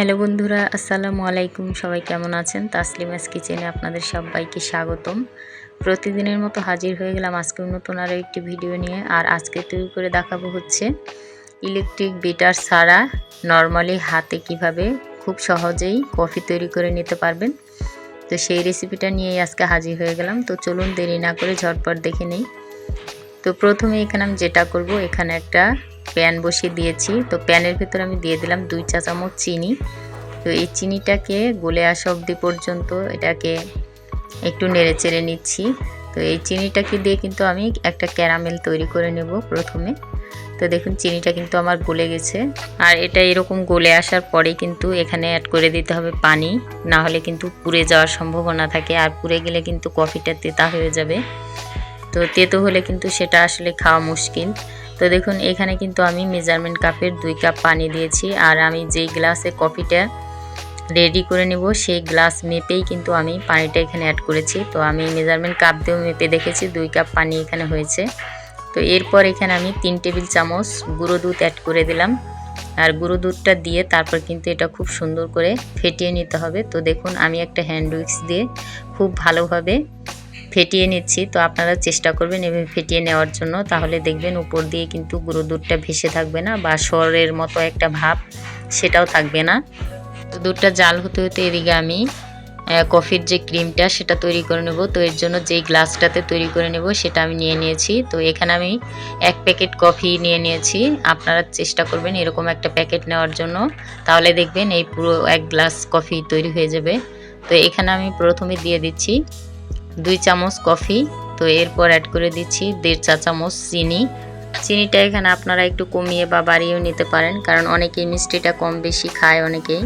Hello বন্ধুরা, আসসালামু আলাইকুম। সবাই কেমন আছেন? তাসলিমাস কিচেনে আপনাদের সবাইকে স্বাগতম। প্রতিদিনের মতো হাজির হয়ে গেলাম আজকে নতুন আরও একটি ভিডিও নিয়ে। আর আজকে তৈরি করে দেখাবো হচ্ছে ইলেকট্রিক বিটার ছাড়া নর্মালি হাতে কীভাবে খুব সহজেই কফি তৈরি করে নিতে পারবেন। তো সেই রেসিপিটা নিয়েই আজকে হাজির হয়ে গেলাম। তো চলুন দেরি না করে ঝটপট দেখে নেই। তো প্রথমে এখানে আমি যেটা করব, এখানে একটা প্যান বসিয়ে দিয়েছি। তো প্যানের ভেতর আমি দিয়ে দিলাম দুই চা চামচ চিনি। তো এই চিনিটাকে গলে আসা অবধি পর্যন্ত এটাকে একটু নেড়ে চেড়ে নিচ্ছি। তো এই চিনিটাকে দিয়ে কিন্তু আমি একটা ক্যারামেল তৈরি করে নেব প্রথমে। তো দেখুন চিনিটা কিন্তু আমার গলে গেছে। আর এটা এরকম গলে আসার পরে কিন্তু এখানে অ্যাড করে দিতে হবে পানি। না হলে কিন্তু পুড়ে যাওয়ার সম্ভাবনা থাকে। আর পুড়ে গেলে কিন্তু কফিটা তেতা হয়ে যাবে। তো তেতো হলে কিন্তু সেটা আসলে খাওয়া মুশকিল। তো দেখুন, এখানে কিন্তু আমি মেজারমেন্ট কাপের দুই কাপ পানি দিয়েছি। আর আমি যেই গ্লাসে কফিটা রেডি করে নেব, সেই গ্লাস মেপেই কিন্তু আমি পানিটা এখানে অ্যাড করেছি। তো আমি মেজারমেন্ট কাপ দিয়েও মেপে দেখেছি, দুই কাপ পানি এখানে হয়েছে। তো এরপর এখানে আমি তিন টেবিল চামচ গুঁড়ো দুধ অ্যাড করে দিলাম। আর গুঁড়ো দুধটা দিয়ে তারপর কিন্তু এটা খুব সুন্দর করে ফেটিয়ে নিতে হবে। তো দেখুন, আমি একটা হ্যান্ড উইক্স দিয়ে খুব ভালোভাবে ফেটিয়ে নিচ্ছি, তো আপনারা চেষ্টা করবেন এভাবে ফেটিয়ে নেওয়ার জন্য। তাহলে দেখবেন উপর দিয়ে কিন্তু গুঁড়ো দুধটা ভেসে থাকবে না বা সরের মতো একটা ভাব সেটাও থাকবে না। তো দুধটা জাল হতে হতে এদিকে আমি কফির যে ক্রিমটা সেটা তৈরি করে নেব। তো এর জন্য যেই গ্লাসটাতে তৈরি করে নেব সেটা আমি নিয়ে নিয়েছি। তো এখানে আমি এক প্যাকেট কফি নিয়ে নিয়েছি। আপনারা চেষ্টা করবেন এরকম একটা প্যাকেট নেওয়ার জন্য। তাহলে দেখবেন এই পুরো এক গ্লাস কফি তৈরি হয়ে যাবে। তো এখানে আমি প্রথমে দিয়ে দিচ্ছি দুই চামচ কফি, তো এরপর অ্যাড করে দিচ্ছি দেড় চা চামচ চিনি। চিনিটা এখানে আপনারা একটু কমিয়ে বা বাড়িয়েও নিতে পারেন, কারণ অনেকেই মিষ্টিটা কম বেশি খায় অনেকেই।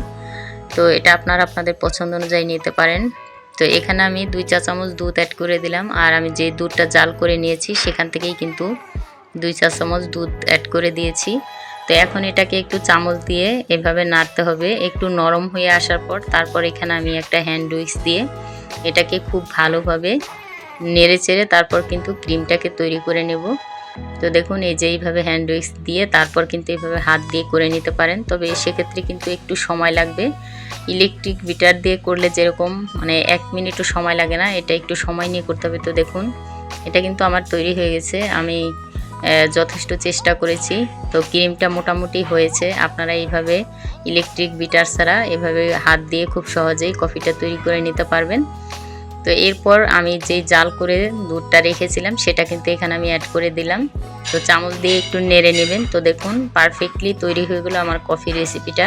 তো এটা আপনারা আপনাদের পছন্দ অনুযায়ী নিতে পারেন। তো এখানে আমি দুই চা চামচ দুধ অ্যাড করে দিলাম, আর আমি যে দুধটা জাল করে নিয়েছি সেখান থেকেই কিন্তু দুই চা চামচ দুধ অ্যাড করে দিয়েছি। তো এখন এটাকে একটু চামচ দিয়ে এভাবে নাড়তে হবে, একটু নরম হয়ে আসার পর তারপর এখানে আমি একটা হ্যান্ড উইক্স দিয়ে এটাকে খুব ভালোভাবে নেড়ে চেড়ে তারপর কিন্তু ক্রিমটাকে তৈরি করে নেব। তো দেখুন, এই যে এইভাবে হ্যান্ড উইক্স দিয়ে তারপর কিন্তু এইভাবে হাত দিয়ে করে নিতে পারেন। তবে সেক্ষেত্রে কিন্তু একটু সময় লাগবে। ইলেকট্রিক বিটার দিয়ে করলে যেরকম মানে এক মিনিটও সময় লাগে না, এটা একটু সময় নিয়ে করতে হবে। তো দেখুন, এটা কিন্তু আমার তৈরি হয়ে গেছে। আমি যথেষ্ট চেষ্টা করেছি। তো ক্রিমটা মোটামুটি হয়েছে। আপনারা এইভাবে ইলেকট্রিক বিটার ছাড়া এভাবে হাত দিয়ে খুব সহজেই কফিটা তৈরি করে নিতে পারবেন। তো এরপর আমি যে জাল করে দুধটা রেখেছিলাম, সেটা কিন্তু এখানে আমি অ্যাড করে দিলাম। তো চামচ দিয়ে একটু নেড়ে নেবেন। তো দেখুন পারফেক্টলি তৈরি হয়ে গেলো আমার কফি রেসিপিটা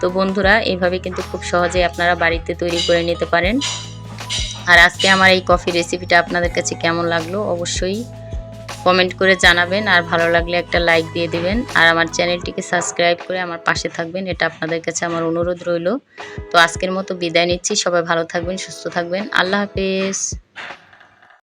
তো বন্ধুরা, এভাবে কিন্তু খুব সহজে আপনারা বাড়িতে তৈরি করে নিতে পারেন। আর আজকে আমার এই কফি রেসিপিটা আপনাদের কাছে কেমন লাগল? অবশ্যই কমেন্ট করে জানাবেন আর ভালো লাগলে একটা লাইক দিয়ে দিবেন। আর আমার চ্যানেলটিকে সাবস্ক্রাইব করে আমার পাশে থাকবেন, এটা আপনাদের কাছে আমার অনুরোধ রইল। তো আজকের মতো বিদায় নিচ্ছি, সবাই ভালো থাকবেন, সুস্থ থাকবেন। আল্লাহ হাফেজ।